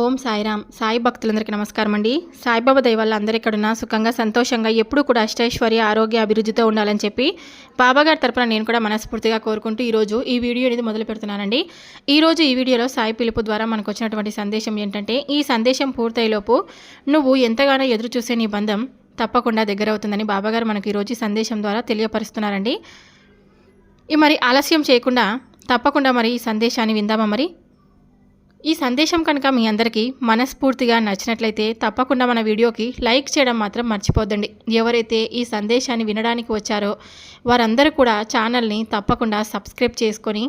ఓం సాయిరామ్. సాయి భక్తులందరికీ నమస్కారం అండి సాయిబాబా దయ అందరూ అందరు ఎక్కడున్నా సుఖంగా సంతోషంగా ఎప్పుడూ కూడా అష్టైశ్వర్య ఆరోగ్య అభివృద్ధితో ఉండాలని చెప్పి బాబాగారి తరపున నేను కూడా మనస్ఫూర్తిగా కోరుకుంటూ ఈరోజు ఈ వీడియో అనేది మొదలు పెడుతున్నానండి. ఈరోజు ఈ వీడియోలో సాయి పిలుపు ద్వారా మనకు వచ్చినటువంటి సందేశం ఏంటంటే ఈ సందేశం పూర్తయ్యేలోపు నువ్వు ఎంతగానో ఎదురు చూసే నీ బంధం తప్పకుండా దగ్గర అవుతుందని బాబాగారు మనకు ఈరోజు సందేశం ద్వారా తెలియపరుస్తున్నారండి. ఈ మరి ఆలస్యం చేయకుండా తప్పకుండా మరి ఈ సందేశాన్ని విందామా మరి? ఈ సందేశం కనుక మీ అందరికీ మనస్ఫూర్తిగా నచ్చినట్లయితే తప్పకుండా మన వీడియోకి లైక్ చేయడం మాత్రం మర్చిపోద్దండి. ఎవరైతే ఈ సందేశాన్ని వినడానికి వచ్చారో వారందరూ కూడా ఛానల్ని తప్పకుండా సబ్స్క్రైబ్ చేసుకొని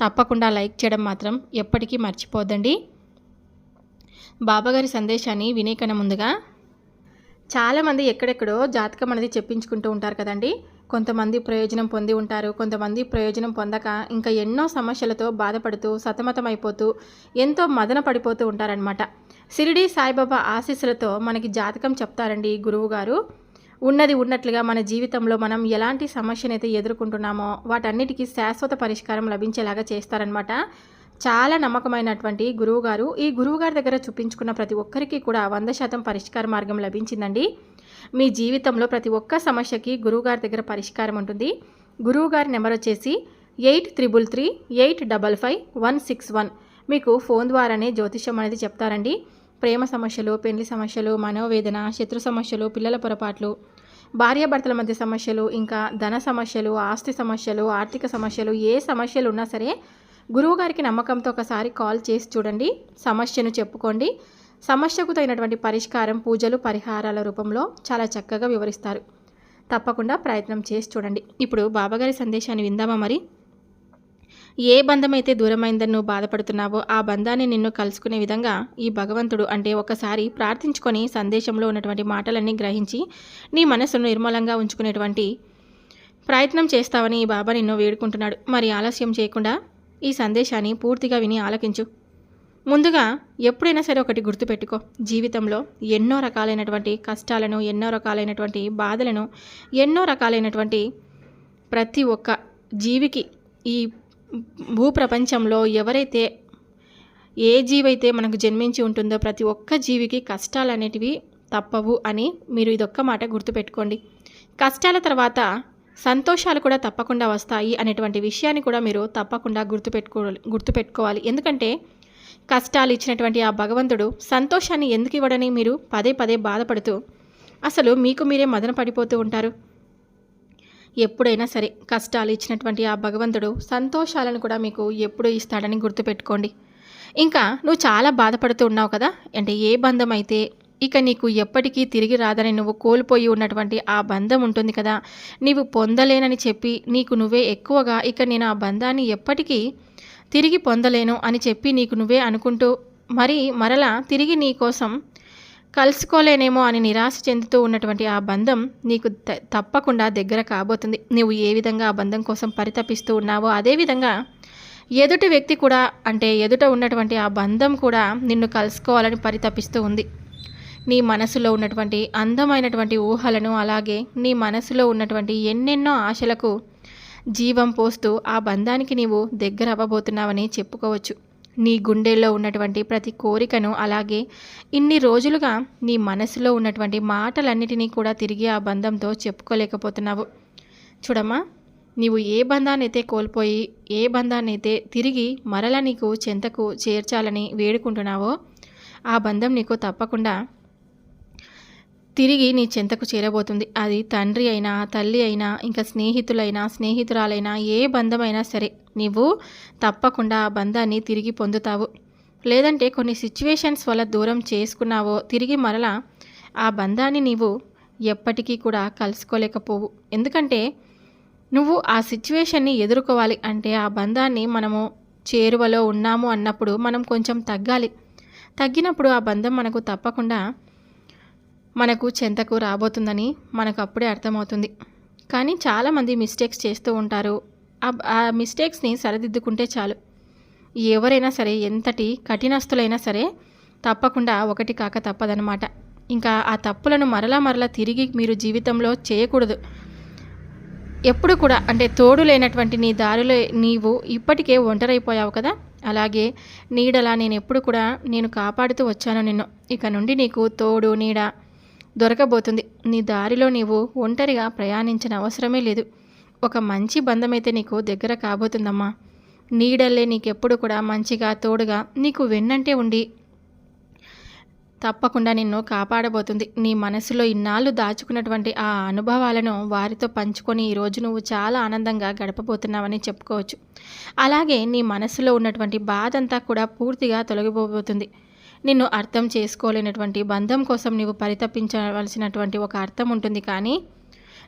తప్పకుండా లైక్ చేయడం మాత్రం ఎప్పటికీ మర్చిపోద్దండి. బాబాగారి సందేశాన్ని వినే ముందుగా చాలామంది ఎక్కడెక్కడో జాతకం అనేది చెప్పించుకుంటూ ఉంటారు కదండి. కొంతమంది ప్రయోజనం పొంది ఉంటారు కొంతమంది ప్రయోజనం పొందక ఇంకా ఎన్నో సమస్యలతో బాధపడుతూ సతమతమైపోతూ ఎంతో మదన పడిపోతూ ఉంటారనమాట సిరిడి సాయిబాబా ఆశీస్సులతో మనకి జాతకం చెప్తారండి గురువు గారు. ఉన్నది ఉన్నట్లుగా మన జీవితంలో మనం ఎలాంటి సమస్యనైతే ఎదుర్కొంటున్నామో వాటన్నిటికీ శాశ్వత పరిష్కారం లభించేలాగా చేస్తారనమాట చాలా నమ్మకమైనటువంటి గురువుగారు ఈ గురువుగారి దగ్గర చూపించుకున్న ప్రతి ఒక్కరికి కూడా వంద శాతం పరిష్కార మార్గం లభించిందండి. మీ జీవితంలో ప్రతి ఒక్క సమస్యకి గురువుగారి దగ్గర పరిష్కారం ఉంటుంది. గురువుగారి నెంబర్ వచ్చేసి eight triple three eight double five one six one. మీకు ఫోన్ ద్వారానే జ్యోతిష్యం అనేది చెప్తారండి. ప్రేమ సమస్యలు పెళ్ళి సమస్యలు మనోవేదన శత్రు సమస్యలు పిల్లల పొరపాట్లు భార్యాభర్తల మధ్య సమస్యలు ఇంకా ధన సమస్యలు ఆస్తి సమస్యలు ఆర్థిక సమస్యలు ఏ సమస్యలు ఉన్నా సరే గురువుగారికి నమ్మకంతో ఒకసారి కాల్ చేసి చూడండి. సమస్యను చెప్పుకోండి. సమస్యకు తగినటువంటి పరిష్కారం పూజలు పరిహారాల రూపంలో చాలా చక్కగా వివరిస్తారు. తప్పకుండా ప్రయత్నం చేసి చూడండి. ఇప్పుడు బాబాగారి సందేశాన్ని విందామా మరి? ఏ బంధమైతే దూరమైందని నువ్వు బాధపడుతున్నావో ఆ బంధాన్ని నిన్ను కలుసుకునే విధంగా ఈ భగవంతుడు అంటే ఒకసారి ప్రార్థించుకొని సందేశంలో ఉన్నటువంటి మాటలన్నీ గ్రహించి నీ మనసును నిర్మలంగా ఉంచుకునేటువంటి ప్రయత్నం చేస్తావని ఈ బాబా నిన్ను వేడుకుంటున్నాడు. మరి ఆలస్యం చేయకుండా ఈ సందేశాన్ని పూర్తిగా విని ఆలకించు. ముందుగా ఎప్పుడైనా సరే ఒకటి గుర్తుపెట్టుకో. జీవితంలో ఎన్నో రకాలైనటువంటి కష్టాలను ఎన్నో రకాలైనటువంటి బాధలను ఎన్నో రకాలైనటువంటి ప్రతి ఒక్క జీవికి ఈ భూప్రపంచంలో ఎవరైతే ఏ జీవైతే మనకు జన్మించి ఉంటుందో ప్రతి ఒక్క జీవికి కష్టాలు అనేటివి తప్పవు అని మీరు ఇదొక్క మాట గుర్తుపెట్టుకోండి. కష్టాల తర్వాత సంతోషాలు కూడా తప్పకుండా వస్తాయి అనేటువంటి విషయాన్ని కూడా మీరు తప్పకుండా గుర్తుపెట్టుకో గుర్తుపెట్టుకోవాలి. ఎందుకంటే కష్టాలు ఇచ్చినటువంటి ఆ భగవంతుడు సంతోషాన్ని ఎందుకు ఇవ్వడని మీరు పదే పదే బాధపడుతూ అసలు మీకు మీరే మదన పడిపోతూ ఉంటారు. ఎప్పుడైనా సరే కష్టాలు ఇచ్చినటువంటి ఆ భగవంతుడు సంతోషాలను కూడా మీకు ఎప్పుడు ఇస్తాడని గుర్తుపెట్టుకోండి. ఇంకా నువ్వు చాలా బాధపడుతూ ఉన్నావు కదా అంటే ఏ బంధం అయితే ఇక నీకు ఎప్పటికీ తిరిగి రాదని నువ్వు కోల్పోయి ఉన్నటువంటి ఆ బంధం ఉంటుంది కదా నీవు పొందలేనని చెప్పి నీకు నువ్వే ఎక్కువగా ఇక నేను ఆ బంధాన్ని ఎప్పటికీ తిరిగి పొందలేను అని చెప్పి నీకు నువ్వే అనుకుంటూ మరి మరలా తిరిగి నీ కోసం కలుసుకోలేనేమో అని నిరాశ చెందుతూ ఉన్నటువంటి ఆ బంధం నీకు త- తప్పకుండా దగ్గర కాబోతుంది. నువ్వు ఏ విధంగా ఆ బంధం కోసం పరితపిస్తూ ఉన్నావో అదేవిధంగా ఎదుటి వ్యక్తి కూడా అంటే ఎదుట ఉన్నటువంటి ఆ బంధం కూడా నిన్ను కలుసుకోవాలని పరితపిస్తూ ఉంది. నీ మనసులో ఉన్నటువంటి అందమైనటువంటి ఊహలను అలాగే నీ మనసులో ఉన్నటువంటి ఎన్నెన్నో ఆశలకు జీవం పోస్తూ ఆ బంధానికి నీవు దగ్గర అవ్వబోతున్నావని చెప్పుకోవచ్చు. నీ గుండెల్లో ఉన్నటువంటి ప్రతి కోరికను అలాగే ఇన్ని రోజులుగా నీ మనసులో ఉన్నటువంటి మాటలన్నిటినీ కూడా తిరిగి ఆ బంధంతో చెప్పుకోలేకపోతున్నావు. చూడమ్మా నీవు ఏ బంధాన్ని అయితే కోల్పోయి ఏ బంధాన్ని అయితే తిరిగి మరల నీకు చెంతకు చేర్చాలని వేడుకుంటున్నావో ఆ బంధం నీకు తప్పకుండా తిరిగి నీ చెంతకు చేరబోతుంది. అది తండ్రి అయినా తల్లి అయినా ఇంకా స్నేహితులైనా స్నేహితురాలైనా ఏ బంధమైనా సరే నీవు తప్పకుండా ఆ బంధాన్ని తిరిగి పొందుతావు. లేదంటే కొన్ని సిచ్యువేషన్స్ వల్ల దూరం చేసుకున్నావో తిరిగి మరలా ఆ బంధాన్ని నీవు ఎప్పటికీ కూడా కలుసుకోలేకపోవు. ఎందుకంటే నువ్వు ఆ సిచ్యువేషన్ని ఎదుర్కోవాలి. అంటే ఆ బంధాన్ని మనము చేరువలో ఉన్నాము అన్నప్పుడు మనం కొంచెం తగ్గాలి. తగ్గినప్పుడు ఆ బంధం మనకు తప్పకుండా మనకు చెంతకు రాబోతుందని మనకు అప్పుడే అర్థమవుతుంది. కానీ చాలామంది మిస్టేక్స్ చేస్తూ ఉంటారు. ఆ- మిస్టేక్స్ని సరిదిద్దుకుంటే చాలు. ఎవరైనా సరే ఎంతటి కఠినస్తులైనా సరే తప్పకుండా ఒకటి కాక తప్పదనమాట ఇంకా ఆ తప్పులను మరలా మరలా తిరిగి మీరు జీవితంలో చేయకూడదు. ఎప్పుడు కూడా అంటే తోడు లేనటువంటి నీ దారిలో నీవు ఇప్పటికే ఒంటరైపోయావు కదా? అలాగే నీడలా నేను ఎప్పుడు కూడా నేను కాపాడుతూ వచ్చాను నిన్ను. ఇక నుండి నీకు తోడు నీడ దొరకబోతుంది. నీ దారిలో నీవు ఒంటరిగా ప్రయాణించిన అవసరమే లేదు. ఒక మంచి బంధమైతే నీకు దగ్గర కాబోతుందమ్మా. నీడల్లే నీకెప్పుడు కూడా మంచిగా తోడుగా నీకు వెన్నంటే ఉండి తప్పకుండా నిన్ను కాపాడబోతుంది. నీ మనసులో ఇన్నాళ్ళు దాచుకున్నటువంటి ఆ అనుభవాలను వారితో పంచుకొని ఈరోజు నువ్వు చాలా ఆనందంగా గడపబోతున్నావని చెప్పుకోవచ్చు. అలాగే నీ మనసులో ఉన్నటువంటి బాధ అంతా కూడా పూర్తిగా తొలగిపోబోతుంది. నిన్ను అర్థం చేసుకోలేనటువంటి బంధం కోసం నీవు పరితపించవలసినటువంటి ఒక అర్థం ఉంటుంది. కానీ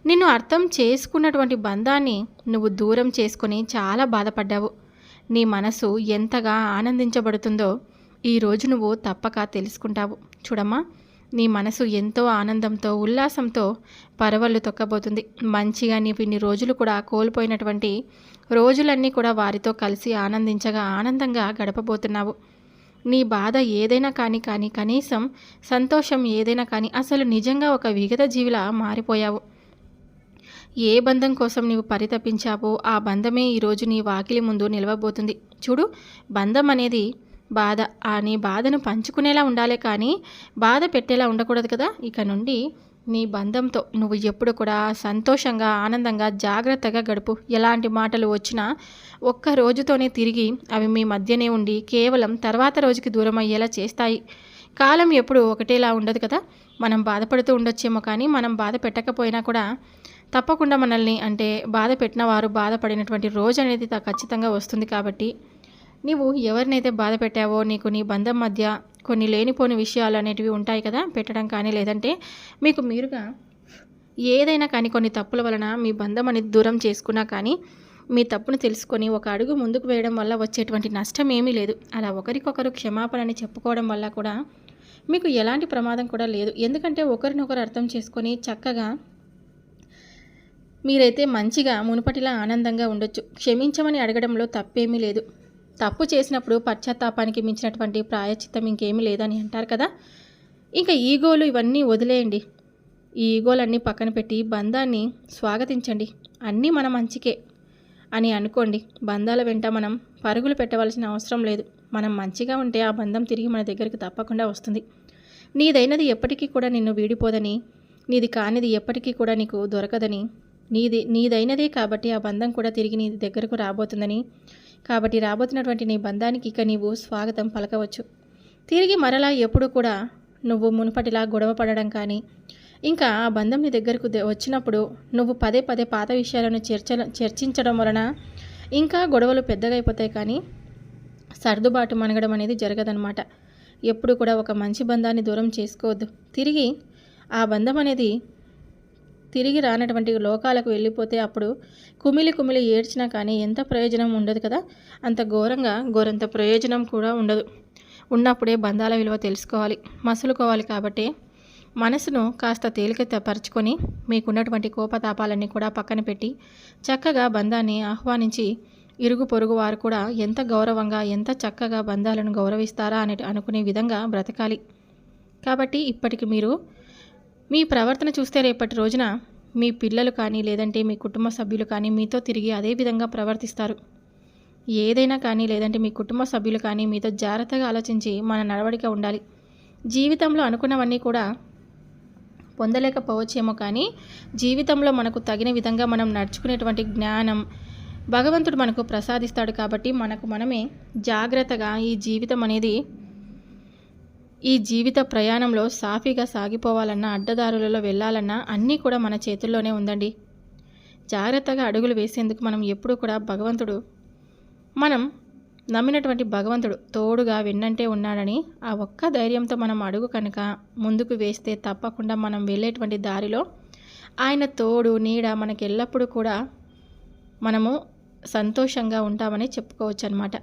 నిన్ను అర్థం చేసుకున్నటువంటి బంధాన్ని నువ్వు దూరం చేసుకొని చాలా బాధపడ్డావు. నీ మనసు ఎంతగా ఆనందించబడుతుందో ఈరోజు నువ్వు తప్పక తెలుసుకుంటావు. చూడమ్మా నీ మనసు ఎంతో ఆనందంతో ఉల్లాసంతో పరవళ్ళు తొక్కబోతుంది. మంచిగా నీవు ఇన్ని రోజులు కూడా కోల్పోయినటువంటి రోజులన్నీ కూడా వారితో కలిసి ఆనందించగా ఆనందంగా గడపబోతున్నావు. నీ బాధ ఏదైనా కానీ కానీ కనీసం సంతోషం ఏదైనా కానీ అసలు నిజంగా ఒక విగత జీవిలా మారిపోయావు. ఏ బంధం కోసం నీవు పరితపించావో ఆ బంధమే ఈరోజు నీ వాకిలి ముందు నిలవబోతుంది. చూడు బంధం అనేది బాధ. ఆ నీ బాధను పంచుకునేలా ఉండాలి కానీ బాధ పెట్టేలా ఉండకూడదు కదా? ఇక నుండి నీ బంధంతో నువ్వు ఎప్పుడు కూడా సంతోషంగా ఆనందంగా జాగ్రత్తగా గడుపు. ఎలాంటి మాటలు వచ్చినా ఒక్క రోజుతోనే తిరిగి అవి మీ మధ్యనే ఉండి కేవలం తర్వాత రోజుకి దూరం అయ్యేలా చేస్తాయి. కాలం ఎప్పుడు ఒకటేలా ఉండదు కదా? మనం బాధపడుతూ ఉండొచ్చేమో కానీ మనం బాధ పెట్టకపోయినా కూడా తప్పకుండా మనల్ని అంటే బాధ పెట్టిన వారు బాధపడినటువంటి రోజు అనేది ఖచ్చితంగా వస్తుంది కాబట్టి నీవు ఎవరినైతే బాధ పెట్టావో నీకు నీ బంధం మధ్య కొన్ని లేనిపోని విషయాలు అనేటివి ఉంటాయి కదా పెట్టడం కానీ లేదంటే మీకు మీరుగా ఏదైనా కానీ కొన్ని తప్పుల వలన మీ బంధం అనేది దూరం చేసుకున్నా కానీ మీ తప్పును తెలుసుకొని ఒక అడుగు ముందుకు వేయడం వల్ల వచ్చేటువంటి నష్టం ఏమీ లేదు. అలా ఒకరికొకరు క్షమాపణని చెప్పుకోవడం వల్ల కూడా మీకు ఎలాంటి ప్రమాదం కూడా లేదు. ఎందుకంటే ఒకరినొకరు అర్థం చేసుకొని చక్కగా మీరైతే మంచిగా మునుపటిలా ఆనందంగా ఉండొచ్చు. క్షమించమని అడగడంలో తప్పేమీ లేదు. తప్పు చేసినప్పుడు పశ్చాత్తాపానికి మించినటువంటి ప్రాయచిత్తం ఇంకేమీ లేదని అంటారు కదా. ఇంకా ఈగోలు ఇవన్నీ వదిలేయండి. ఈ ఈగోలన్నీ పక్కన పెట్టి బంధాన్ని స్వాగతించండి. అన్నీ మన మంచికే అని అనుకోండి. బంధాల వెంట మనం పరుగులు పెట్టవలసిన అవసరం లేదు. మనం మంచిగా ఉంటే ఆ బంధం తిరిగి మన దగ్గరికి తప్పకుండా వస్తుంది. నీదైనది ఎప్పటికీ కూడా నిన్ను వీడిపోదని నీది కానిది ఎప్పటికీ కూడా నీకు దొరకదని నీది నీదైనదే కాబట్టి ఆ బంధం కూడా తిరిగి నీ దగ్గరకు రాబోతుందని కాబట్టి రాబోతున్నటువంటి నీ బంధానికి ఇక నీవు స్వాగతం పలకవచ్చు. తిరిగి మరలా ఎప్పుడూ కూడా నువ్వు మునుపటిలా గొడవ పడడం కానీ ఇంకా ఆ బంధం నీ దగ్గరకు వచ్చినప్పుడు నువ్వు పదే పదే పాత విషయాలను చర్చ చర్చించడం వలన ఇంకా గొడవలు పెద్దగా అయిపోతాయి కానీ సర్దుబాటు మనగడం అనేది జరగదనమాట ఎప్పుడు కూడా ఒక మంచి బంధాన్ని దూరం చేసుకోవద్దు. తిరిగి ఆ బంధం అనేది తిరిగి రానటువంటి లోకాలకు వెళ్ళిపోతే అప్పుడు కుమిలి కుమిలి ఏడ్చినా కానీ ఎంత ప్రయోజనం ఉండదు కదా? అంత ఘోరంగా ఘోరంత ప్రయోజనం కూడా ఉండదు. ఉన్నప్పుడే బంధాల విలువ తెలుసుకోవాలి మసులుకోవాలి కాబట్టి మనసును కాస్త తేలిక పరుచుకొని మీకున్నటువంటి కోపతాపాలన్నీ కూడా పక్కన పెట్టి చక్కగా బంధాన్ని ఆహ్వానించి ఇరుగు పొరుగు వారు కూడా ఎంత గౌరవంగా ఎంత చక్కగా బంధాలను గౌరవిస్తారా అని అనుకునే విధంగా బ్రతకాలి. కాబట్టి ఇప్పటికి మీరు మీ ప్రవర్తన చూస్తే రేపటి రోజున మీ పిల్లలు కానీ లేదంటే మీ కుటుంబ సభ్యులు కానీ మీతో తిరిగి అదే విధంగా ప్రవర్తిస్తారు. ఏదైనా కానీ లేదంటే మీ కుటుంబ సభ్యులు కానీ మీతో జాగ్రత్తగా ఆలోచించి మన నడవడిక ఉండాలి. జీవితంలో అనుకున్నవన్నీ కూడా పొందలేకపోవచ్చేమో కానీ జీవితంలో మనకు తగిన విధంగా మనం నడుచుకునేటువంటి జ్ఞానం భగవంతుడు మనకు ప్రసాదిస్తాడు కాబట్టి మనకు మనమే జాగ్రత్తగా ఈ జీవితం అనేది ఈ జీవిత ప్రయాణంలో సాఫీగా సాగిపోవాలన్నా అడ్డదారులలో వెళ్ళాలన్నా అన్నీ కూడా మన చేతుల్లోనే ఉందండి. జాగ్రత్తగా అడుగులు వేసేందుకు మనం ఎప్పుడూ కూడా భగవంతుడు మనం నమ్మినటువంటి భగవంతుడు తోడుగా వెన్నంటే ఉన్నాడని ఆ ఒక్క ధైర్యంతో మనం అడుగు కనుక ముందుకు వేస్తే తప్పకుండా మనం వెళ్ళేటువంటి దారిలో ఆయన తోడు నీడ మనకి ఎల్లప్పుడూ కూడా మనము సంతోషంగా ఉంటామని చెప్పుకోవచ్చు అనమాట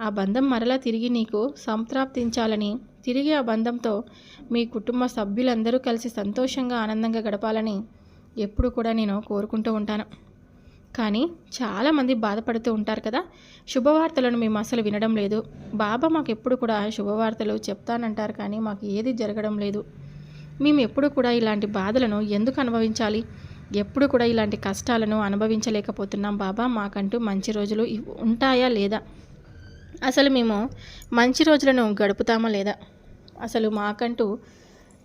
ఆ బంధం మరలా తిరిగి నీకు సంప్రాప్తించాలని. తిరిగి ఆ బంధంతో మీ కుటుంబ సభ్యులందరూ కలిసి సంతోషంగా ఆనందంగా గడపాలని ఎప్పుడు కూడా నేను కోరుకుంటూ ఉంటాను. కానీ చాలామంది బాధపడుతూ ఉంటారు కదా. శుభవార్తలను మేము అసలు వినడం లేదు. బాబా మాకు ఎప్పుడు కూడా శుభవార్తలు చెప్తానంటారు కానీ మాకు ఏది జరగడం లేదు. మేము ఎప్పుడు కూడా ఇలాంటి బాధలను ఎందుకు అనుభవించాలి? ఎప్పుడు కూడా ఇలాంటి కష్టాలను అనుభవించలేకపోతున్నాం బాబా. మాకంటూ మంచి రోజులు ఉంటాయా లేదా? అసలు మేము మంచి రోజులను గడుపుతామా లేదా? అసలు మాకంటూ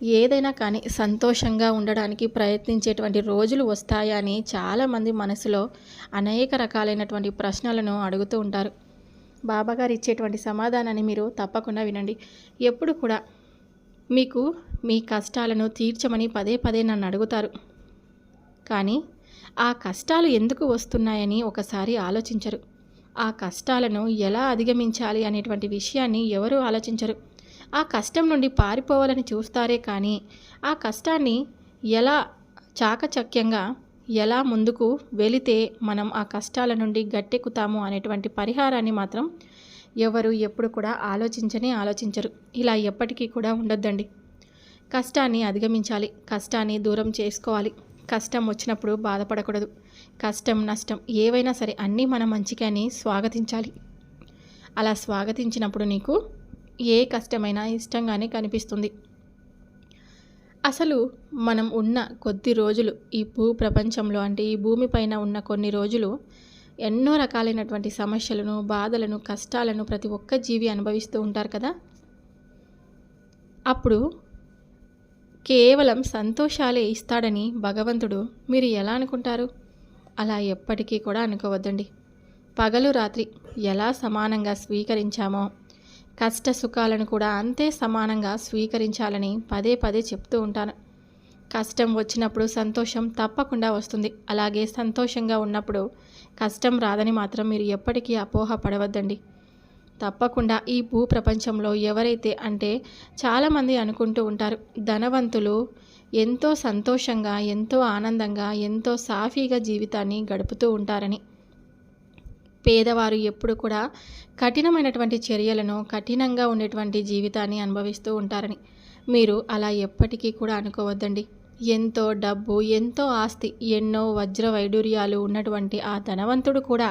ఏదైనా కానీ సంతోషంగా ఉండడానికి ప్రయత్నించేటువంటి రోజులు వస్తాయా అని చాలామంది మనసులో అనేక రకాలైనటువంటి ప్రశ్నలను అడుగుతూ ఉంటారు. బాబాగారు ఇచ్చేటువంటి సమాధానాన్ని మీరు తప్పకుండా వినండి. ఎప్పుడు కూడా మీకు మీ కష్టాలను తీర్చమని పదే పదే నన్ను అడుగుతారు. కానీ ఆ కష్టాలు ఎందుకు వస్తున్నాయని ఒకసారి ఆలోచించరు. ఆ కష్టాలను ఎలా అధిగమించాలి అనేటువంటి విషయాన్ని ఎవరూ ఆలోచించరు. ఆ కష్టం నుండి పారిపోవాలని చూస్తారే కానీ ఆ కష్టాన్ని ఎలా చాకచక్యంగా ఎలా ముందుకు వెళితే మనం ఆ కష్టాల నుండి గట్టెక్కుతాము అనేటువంటి పరిహారాన్ని మాత్రం ఎవరు ఎప్పుడు కూడా ఆలోచించని ఆలోచించరు. ఇలా ఎప్పటికీ కూడా ఉండొద్దండి. కష్టాన్ని అధిగమించాలి కష్టాన్ని దూరం చేసుకోవాలి. కష్టం వచ్చినప్పుడు బాధపడకూడదు. కష్టం నష్టం ఏవైనా సరే అన్నీ మన మంచిగాని స్వాగతించాలి. అలా స్వాగతించినప్పుడు నీకు ఏ కష్టమైనా ఇష్టంగానే కనిపిస్తుంది. అసలు మనం ఉన్న కొద్ది రోజులు ఈ భూ ప్రపంచంలో అంటే ఈ భూమిపైన ఉన్న కొన్ని రోజులు ఎన్నో రకాలైనటువంటి సమస్యలను బాధలను కష్టాలను ప్రతి ఒక్క జీవి అనుభవిస్తూ ఉంటారు కదా? అప్పుడు కేవలం సంతోషాలే ఇస్తాడని భగవంతుడు మీరు ఎలా అనుకుంటారు? అలా ఎప్పటికీ కూడా అనుకోవద్దండి. పగలు రాత్రి ఎలా సమానంగా స్వీకరించామో కష్ట సుఖాలను కూడా అంతే సమానంగా స్వీకరించాలని పదే పదే చెప్తూ ఉంటాను. కష్టం వచ్చినప్పుడు సంతోషం తప్పకుండా వస్తుంది. అలాగే సంతోషంగా ఉన్నప్పుడు కష్టం రాదని మాత్రం మీరు ఎప్పటికీ అపోహ పడవద్దండి తప్పకుండా ఈ భూ ప్రపంచంలో ఎవరైతే అంటే చాలామంది అనుకుంటూ ఉంటారు ధనవంతులు ఎంతో సంతోషంగా ఎంతో ఆనందంగా ఎంతో సాఫీగా జీవితాన్ని గడుపుతూ ఉంటారని. పేదవారు ఎప్పుడు కూడా కఠినమైనటువంటి చర్యలను కఠినంగా ఉండేటువంటి జీవితాన్ని అనుభవిస్తూ ఉంటారని. మీరు అలా ఎప్పటికీ కూడా అనుకోవద్దండి. ఎంతో డబ్బు ఎంతో ఆస్తి ఎన్నో వజ్ర వైడూర్యాలు ఉన్నటువంటి ఆ ధనవంతుడు కూడా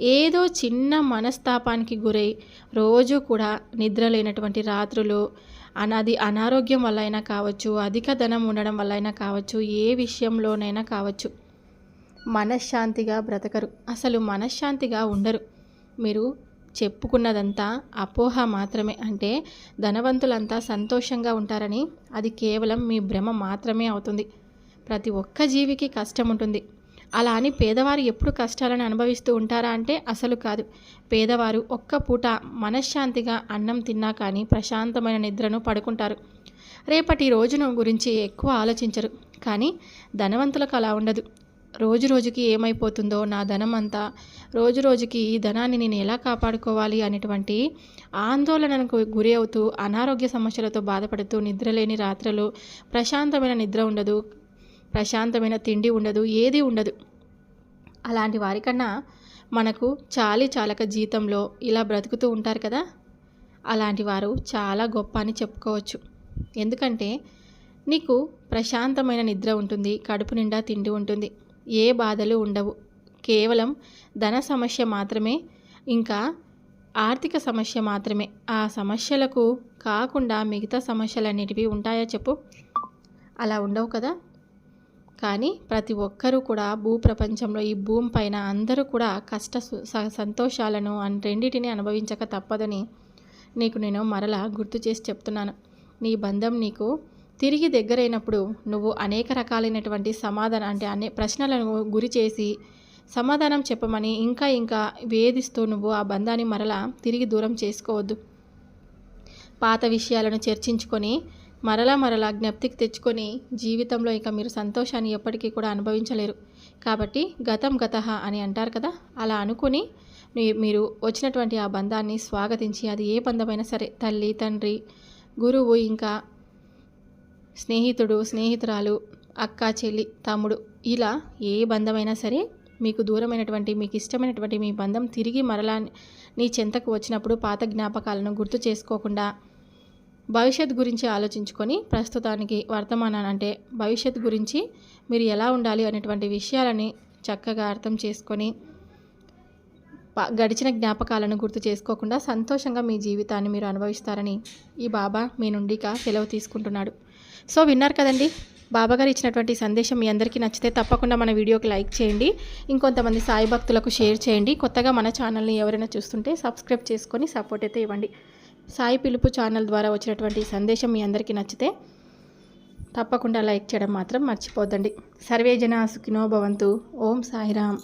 ఏదో చిన్న మనస్తాపానికి గురై రోజు కూడా నిద్ర లేనటువంటి రాత్రులు అనాది అనారోగ్యం వల్ల అయినా కావచ్చు అధిక ధనం ఉండడం వల్ల అయినా కావచ్చు ఏ విషయంలోనైనా కావచ్చు. మనశ్శాంతిగా బ్రతకరు. అసలు మనశ్శాంతిగా ఉండరు. మీరు చెప్పుకున్నదంతా అపోహ మాత్రమే. అంటే ధనవంతులంతా సంతోషంగా ఉంటారని అది కేవలం మీ భ్రమ మాత్రమే అవుతుంది. ప్రతి ఒక్క జీవికి కష్టం ఉంటుంది అలా అని పేదవారు ఎప్పుడు కష్టాలను అనుభవిస్తూ ఉంటారా అంటే అసలు కాదు. పేదవారు ఒక్క పూట మనశ్శాంతిగా అన్నం తిన్నా కానీ ప్రశాంతమైన నిద్రను పడుకుంటారు. రేపటి రోజును గురించి ఎక్కువ ఆలోచించరు. కానీ ధనవంతులకు అలా ఉండదు. రోజు రోజుకి ఏమైపోతుందో నా ధనం అంతా రోజు రోజుకి ఈ ధనాన్ని నేను ఎలా కాపాడుకోవాలి అనేటువంటి ఆందోళనకు గురి అవుతూ అనారోగ్య సమస్యలతో బాధపడుతూ నిద్రలేని రాత్రులు ప్రశాంతమైన నిద్ర ఉండదు. ప్రశాంతమైన తిండి ఉండదు ఏది ఉండదు. అలాంటి వారికన్నా మనకు చాలి చాలక జీతంలో ఇలా బ్రతుకుతూ ఉంటారు కదా? అలాంటి వారు చాలా గొప్ప అని చెప్పుకోవచ్చు. ఎందుకంటే నీకు ప్రశాంతమైన నిద్ర ఉంటుంది కడుపు నిండా తిండి ఉంటుంది ఏ బాధలు ఉండవు. కేవలం ధన సమస్య మాత్రమే ఇంకా ఆర్థిక సమస్య మాత్రమే. ఆ సమస్యలకు కాకుండా మిగతా సమస్యలన్నిటివి ఉంటాయా చెప్పు? అలా ఉండవు కదా? కానీ ప్రతి ఒక్కరూ కూడా భూ ప్రపంచంలో ఈ భూమి పైన అందరూ కూడా కష్ట సంతోషాలను రెండింటిని అనుభవించక తప్పదని నీకు నేను మరలా గుర్తు చేసి చెప్తున్నాను. నీ బంధం నీకు తిరిగి దగ్గరైనప్పుడు నువ్వు అనేక రకాలైనటువంటి సమాధానం అంటే అనే ప్రశ్నలను గురి చేసి సమాధానం చెప్పమని ఇంకా ఇంకా వేధిస్తూ నువ్వు ఆ బంధాన్ని మరలా తిరిగి దూరం చేసుకోవద్దు. పాత విషయాలను చర్చించుకొని మరలా మరలా జ్ఞప్తికి తెచ్చుకొని జీవితంలో ఇక మీరు సంతోషాన్ని ఎప్పటికీ కూడా అనుభవించలేరు. కాబట్టి గతం గత అని అంటారు కదా అలా అనుకుని మీరు వచ్చినటువంటి ఆ బంధాన్ని స్వాగతించి అది ఏ బంధమైనా సరే తల్లి తండ్రి గురువు ఇంకా స్నేహితుడు స్నేహితురాలు అక్క చెల్లి తమ్ముడు ఇలా ఏ బంధమైనా సరే మీకు దూరమైనటువంటి మీకు ఇష్టమైనటువంటి మీ బంధం తిరిగి మరలా నీ చెంతకు వచ్చినప్పుడు పాత జ్ఞాపకాలను గుర్తు చేసుకోకుండా భవిష్యత్ గురించి ఆలోచించుకొని ప్రస్తుతానికి వర్తమానాన్ని అంటే భవిష్యత్ గురించి మీరు ఎలా ఉండాలి అనేటువంటి విషయాలని చక్కగా అర్థం చేసుకొని గడిచిన జ్ఞాపకాలను గుర్తు చేసుకోకుండా సంతోషంగా మీ జీవితాన్ని మీరు అనుభవిస్తారని ఈ బాబా మీ నుండి సెలవు తీసుకుంటున్నాడు. సో విన్నారు కదండి బాబాగారు ఇచ్చినటువంటి సందేశం మీ అందరికీ నచ్చితే తప్పకుండా మన వీడియోకి లైక్ చేయండి ఇంకొంతమంది సాయి భక్తులకు షేర్ చేయండి కొత్తగా మన ఛానల్ని ఎవరైనా చూస్తుంటే సబ్స్క్రైబ్ చేసుకొని సపోర్ట్ అయితే ఇవ్వండి. సాయి పిలుపు ఛానల్ ద్వారా వచ్చినటువంటి సందేశం మీ అందరికీ నచ్చితే తప్పకుండా లైక్ చేయడం మాత్రం మర్చిపోద్దండి. సర్వే జనా సుఖినో భవంతు. ఓం సాయిరామ్.